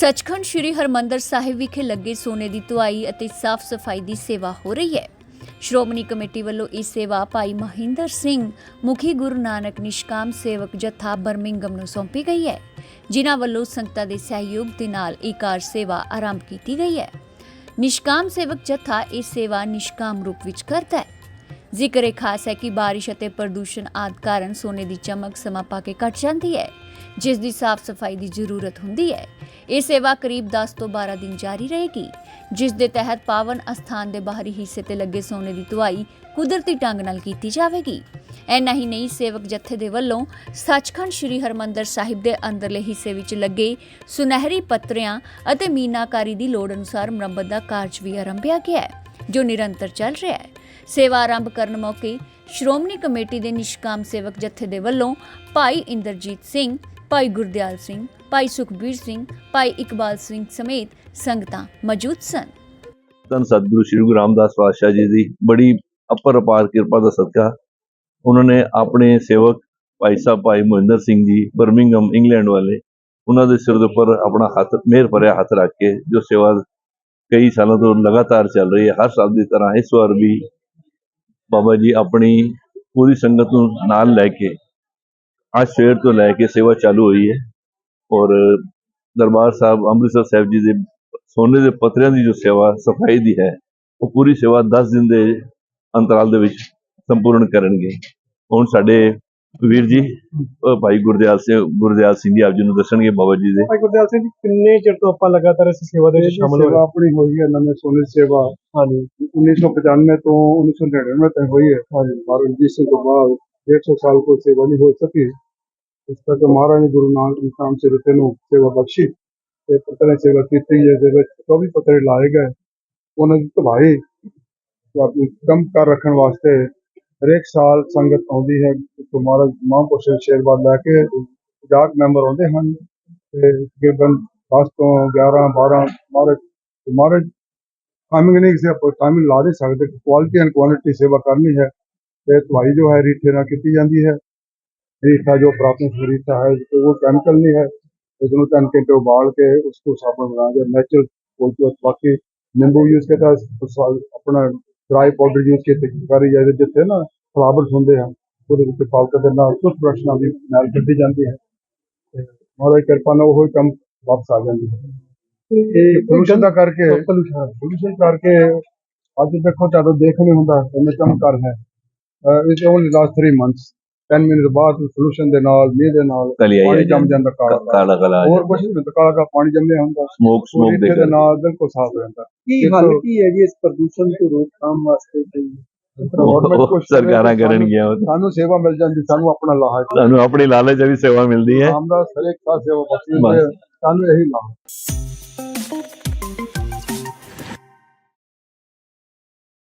ਸੱਚਖੰਡ ਸ੍ਰੀ ਹਰਮੰਦਰ ਸਾਹਿਬ ਵਿਖੇ ਲੱਗੇ ਸੋਨੇ ਦੀ ਧੁਆਈ ਅਤੇ ਸਾਫ਼ ਸਫ਼ਾਈ ਦੀ ਸੇਵਾ ਹੋ ਰਹੀ ਹੈ। ਸ਼੍ਰੋਮਣੀ ਕਮੇਟੀ ਵੱਲੋਂ ਇਹ ਸੇਵਾ ਭਾਈ ਮਹਿੰਦਰ ਸਿੰਘ, ਮੁਖੀ ਗੁਰੂ ਨਾਨਕ ਨਿਸ਼ਕਾਮ ਸੇਵਕ ਜਥਾ ਬਰਮਿੰਗਮ ਨੂੰ ਸੌਂਪੀ ਗਈ ਹੈ। ਜਿਨ੍ਹਾਂ ਵੱਲੋਂ ਸੰਗਤਾਂ ਦੇ ਸਹਿਯੋਗ ਦੇ ਨਾਲ ਇਹ ਕਾਰ ਸੇਵਾ ਆਰੰਭ ਕੀਤੀ ਗਈ ਹੈ। ਨਿਸ਼ਕਾਮ ਸੇਵਕ ਜਥਾ ਇਹ ਸੇਵਾ ਨਿਸ਼ਕਾਮ ਰੂਪ ਵਿੱਚ ਕਰਦਾ ਹੈ। ਜ਼ਿਕਰ ਇਹ ਖਾਸ ਹੈ ਕਿ ਬਾਰਿਸ਼ ਅਤੇ ਪ੍ਰਦੂਸ਼ਣ ਆਦਿ ਕਾਰਨ ਸੋਨੇ ਦੀ ਚਮਕ ਸਮਾਂ ਪਾ ਕੇ ਘਟ ਜਾਂਦੀ ਹੈ, ਜਿਸ ਦੀ ਸਾਫ਼ ਸਫ਼ਾਈ ਦੀ ਜ਼ਰੂਰਤ ਹੁੰਦੀ ਹੈ। ਇਹ ਸੇਵਾ ਕਰੀਬ 10 ਤੋਂ 12 ਦਿਨ ਜਾਰੀ ਰਹੇਗੀ, ਜਿਸ ਦੇ ਤਹਿਤ ਪਾਵਨ ਅਸਥਾਨ ਦੇ ਬਾਹਰੀ ਹਿੱਸੇ ਤੇ ਲੱਗੇ ਸੋਨੇ ਦੀ ਧੁਆਈ ਕੁਦਰਤੀ ਢੰਗ ਨਾਲ ਕੀਤੀ ਜਾਵੇਗੀ। ਐਨਾ ਹੀ ਨਹੀਂ, ਸੇਵਕ ਜਥੇ ਦੇ ਵੱਲੋਂ ਸੱਚਖੰਡ ਸ੍ਰੀ ਹਰਮੰਦਰ ਸਾਹਿਬ ਦੇ ਅੰਦਰਲੇ ਹਿੱਸੇ ਵਿੱਚ ਲੱਗੇ ਸੁਨਹਿਰੀ ਪੱਤਰਿਆਂ ਅਤੇ ਮੀਨਾਕਾਰੀ ਦੀ ਲੋੜ ਅਨੁਸਾਰ ਮੁਰੰਮਤ ਦਾ ਕਾਰਜ ਵੀ ਆਰੰਭਿਆ ਗਿਆ ਹੈ, ਜੋ ਨਿਰੰਤਰ ਚੱਲ ਰਿਹਾ ਹੈ। ਸੇਵਾ ਆਰੰਭ ਕਰਨ ਮੌਕੇ ਸ਼੍ਰੋਮਣੀ ਕਮੇਟੀ ਦੇ ਨਿਸ਼ਕਾਮ ਸੇਵਕ ਜਥੇ ਦੇ ਵੱਲੋਂ ਭਾਈ ਇੰਦਰਜੀਤ ਸਿੰਘ, ਭਾਈ ਗੁਰਦਿਆਲ ਸਿੰਘ ਭਾਈ ਸੁਖਬੀਰ ਸਿੰਘ, ਭਾਈ ਇਕਬਾਲ ਸਿੰਘ ਸਮੇਤ ਸੰਗਤਾਂ ਮੌਜੂਦ ਸਨ। ਧੰਨ ਸਤਿਗੁਰੂ ਸ੍ਰੀ ਗੁਰੂ ਰਾਮਦਾਸ ਪਾਤਸ਼ਾਹ ਜੀ ਦੀ ਬੜੀ ਅਪਰ ਅਪਾਰ ਕਿਰਪਾ ਦਾ ਸਦਕਾ। ਉਹਨਾਂ ਨੇ ਆਪਣੇ ਸੇਵਕ ਭਾਈ ਸਾਹਿਬ ਭਾਈ ਮੋਹਿੰਦਰ ਸਿੰਘ ਜੀ ਬਰਮਿੰਗਮ ਇੰਗਲੈਂਡ ਵਾਲੇ, ਉਹਨਾਂ ਦੇ ਸਿਰ ਦੇ ਉੱਪਰ ਆਪਣਾ ਹੱਥ ਮਿਹਰ ਭਰਿਆ ਹੱਥ ਰੱਖ ਕੇ, ਜੋ ਸੇਵਾ ਕਈ ਸਾਲਾਂ ਤੋਂ ਲਗਾਤਾਰ ਚੱਲ ਰਹੀ ਹੈ, ਹਰ ਸਾਲ ਦੀ ਤਰ੍ਹਾਂ ਇਸ ਵਾਰ ਵੀ ਬਾਬਾ ਜੀ ਆਪਣੀ ਪੂਰੀ ਸੰਗਤ ਨੂੰ ਨਾਲ ਲੈ ਕੇ, ਅੱਜ ਸਵੇਰ ਤੋਂ ਲੈ ਕੇ ਸੇਵਾ ਚਾਲੂ ਹੋਈ ਹੈ। ਔਰ ਦਰਬਾਰ ਸਾਹਿਬ ਅੰਮ੍ਰਿਤਸਰ ਸਾਹਿਬ ਜੀ ਦੇ ਸੋਨੇ ਦੇ ਪੱਤਰਿਆਂ ਦੀ ਜੋ ਸੇਵਾ ਸਫ਼ਾਈ ਦੀ ਹੈ ਉਹ ਪੂਰੀ ਸੇਵਾ 10 ਦਿਨ ਦੇ ਅੰਤਰਾਲ ਦੇ ਵਿੱਚ ਸੰਪੂਰਨ ਕਰਨਗੇ। ਹੁਣ ਸਾਡੇ ਵੀਰ ਜੀ ਭਾਈ ਗੁਰਦਿਆਲ ਸਿੰਘ ਗੁਰਦਿਆਲ ਸਿੰਘ ਜੀ ਆਪ ਜੀ ਨੂੰ ਦੱਸਣਗੇ ਬਾਬਾ ਜੀ ਦੇ। ਭਾਈ ਗੁਰਦਿਆਲ ਸਿੰਘ ਜੀ ਕਿੰਨੇ ਚਿਰ ਤੋਂ ਆਪਾਂ ਲਗਾਤਾਰ ਇਸ ਸੇਵਾ ਦੇ ਵਿੱਚ ਸ਼ਾਮਲ ਹੋਏ? ਸੇਵਾ ਆਪਣੀ ਹੋਈ ਹੈ ਨਵੇਂ ਸੋਨੇ ਦੀ ਸੇਵਾ। ਹਾਂਜੀ। 1995 ਤੋਂ 1999 ਤੱਕ ਹੋਈ ਹੈ। ਹਾਂਜੀ। ਮਹਾਰਾਜ ਜੀ ਸਿੰਘ ਤੋਂ ਬਾਅਦ 150 ਸਾਲ ਕੋਈ ਸੇਵਾ ਨਹੀਂ ਹੋ ਸਕੀ। ਇਸ ਕਰਕੇ ਮਹਾਰਾਜ ਨੇ ਗੁਰੂ ਨਾਨਕ ਨਿਸ਼ਾਨ ਸੇ ਰਤੇ ਨੂੰ ਸੇਵਾ ਬਖਸ਼ੀ ਤੇ ਪਤਰੇ ਸੇਵਾ ਕੀਤੀ ਜਿਹਦੇ ਵਿੱਚ 24 ਪਤਰੇ ਲਾਏ ਗਏ। ਉਹਨਾਂ ਦੀ ਧਵਾਈ ਆਪਣੀ ਕੰਮ ਕਰ ਰੱਖਣ ਵਾਸਤੇ ਹਰੇਕ ਸਾਲ ਸੰਗਤ ਆਉਂਦੀ ਹੈ ਤੋਂ ਮਹਾਰਾਜ ਮਹਾਂਪੁਰਸ਼ ਲੈ ਕੇ 50 ਮੈਂਬਰ ਆਉਂਦੇ ਹਨ ਤੇ ਤਕਰੀਬਨ 10 ਤੋਂ 11 12 ਮਹਾਰਾਜ ਮਹਾਰਾਜ ਟਾਈਮਿੰਗ ਨਹੀਂ ਕਿਸੇ ਆਪਾਂ ਟਾਈਮਿੰਗ ਲਾ ਨਹੀਂ ਸਕਦੇ ਕੁਆਲਿਟੀ ਐਂਡ ਕੁਆਂਟੀਟੀ ਸੇਵਾ ਕਰਨੀ ਹੈ ਤੇ ਦਵਾਈ ਜੋ ਹੈ, ਰੀਠੇ ਨਾਲ ਕੀਤੀ ਜਾਂਦੀ ਹੈ। ਰੀਠਾ ਜੋ ਪ੍ਰਾਪਤ ਰੀਠਾ है तो वो केमिकल नहीं है इसमें तीन घंटे उबाल के उसको साबुन बना के नेचुरल बोलते बाकी नींबू यूज करता अपना ਡਰਾਈ ਪਾਊਡਰ ਯੂਜ਼ ਕੀਤੇ ਸਾਰੀ ਜਿਹੜੇ ਜਿੱਥੇ ਨਾ ਫਲਾਵਰਸ ਹੁੰਦੇ ਹਨ ਉਹਦੇ ਵਿੱਚ ਪਾਊਡਰ ਦੇ ਨਾਲ ਟੁੱਥ ਬ੍ਰਸ਼ ਨਾਲ ਵੀ ਨਾਲ ਕੱਢੀ ਜਾਂਦੀ ਹੈ ਤੇ ਮਹਾਰਾਜ ਕਿਰਪਾ ਨਾਲ ਉਹ ਕੰਮ ਵਾਪਸ ਆ ਜਾਂਦੀ ਹੈ ਇਹ pollution ਦਾ ਕਰਕੇ pollution, pollution ਕਰਕੇ ਅੱਜ ਦੇਖੋ ਤੁਹਾਨੂੰ ਦੇਖ ਨਹੀਂ ਹੁੰਦਾ ਇੰਨੇ ਚਮਕਾਰ ਹੈ ਇਸ ਓਨਲੀ ਲਾਸਟ 3 ਮੰਥਸ 10 minute ਬਾਅਦ pollution ਦੇ ਨਾਲ ਮੀਂਹ ਦੇ ਨਾਲ ਕਲੀ ਪਾਣੀ ਜੰਮ ਜਾਂਦਾ ਕਾਲਾ ਕਾਲਾ। ਹੋਰ ਕੁਝ ਨਹੀਂ ਹੁੰਦਾ, ਕਾਲਾ ਕਾਲਾ ਪਾਣੀ ਜੰਮਿਆ ਹੁੰਦਾ। ਸਮੋਕ ਸਮੋਕ ਦੇ ਕਰਕੇ। ਨਾਲ ਬਿਲਕੁਲ ਸਾਫ਼ ਹੋ ਜਾਂਦਾ। ਕੀ ਹੱਲ ਕੀ ਹੈ ਜੀ ਇਸ ਪ੍ਰਦੂਸ਼ਣ ਤੋਂ ਰੋਕਥਾਮ ਵਾਸਤੇ ਕੋਈ ਸਰਕਾਰਾਂ ਕਰਨਗੀਆਂ। ਸਾਨੂੰ ਸੇਵਾ ਮਿਲ ਜਾਂਦੀ ਸਾਨੂੰ ਆਪਣਾ ਲਾਹਾ ਸਾਨੂੰ ਆਪਣੀ ਲਾਲਚ ਵੀ ਸੇਵਾ ਮਿਲਦੀ ਹੈ। ਹਰੇਕ ਸੇਵਾ ਬਖਸ਼ੀ ਸਾਨੂੰ ਇਹੀ ਲਾਹਾ